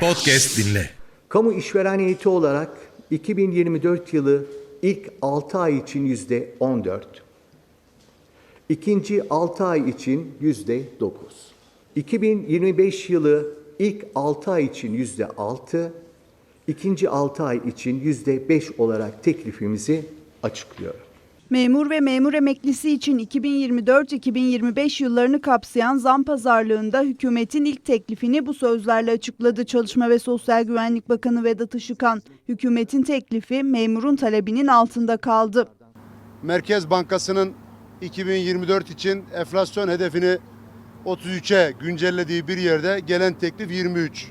Podcast dinle. Kamu işveren heyeti olarak 2024 yılı ilk 6 ay için yüzde 14, ikinci 6 ay için yüzde 9, 2025 yılı ilk 6 ay için yüzde 6, ikinci 6 ay için yüzde 5 olarak teklifimizi açıklıyorum. Memur ve memur emeklisi için 2024-2025 yıllarını kapsayan zam pazarlığında hükümetin ilk teklifini bu sözlerle açıkladı Çalışma ve Sosyal Güvenlik Bakanı Vedat Işıkhan. Hükümetin teklifi memurun talebinin altında kaldı. Merkez Bankası'nın 2024 için enflasyon hedefini 33'e güncellediği bir yerde gelen teklif 23.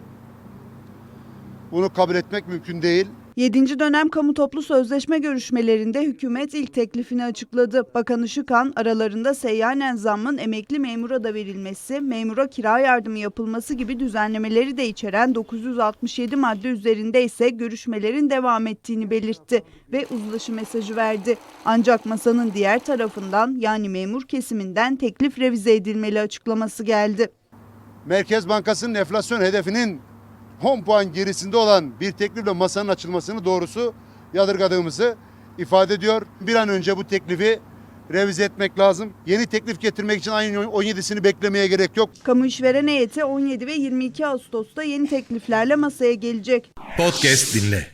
Bunu kabul etmek mümkün değil. 7. dönem kamu toplu sözleşme görüşmelerinde hükümet ilk teklifini açıkladı. Bakan Işıkhan aralarında seyyanen zammın emekli memura da verilmesi, memura kira yardımı yapılması gibi düzenlemeleri de içeren 967 madde üzerinde ise görüşmelerin devam ettiğini belirtti ve uzlaşı mesajı verdi. Ancak masanın diğer tarafından yani memur kesiminden teklif revize edilmeli açıklaması geldi. Merkez Bankası'nın enflasyon hedefinin 10 puan gerisinde olan bir teklifle masanın açılmasını doğrusu yadırgadığımızı ifade ediyor. Bir an önce bu teklifi revize etmek lazım. Yeni teklif getirmek için ayın 17'sini beklemeye gerek yok. Kamu işveren heyeti 17 ve 22 Ağustos'ta yeni tekliflerle masaya gelecek. Podcast dinle.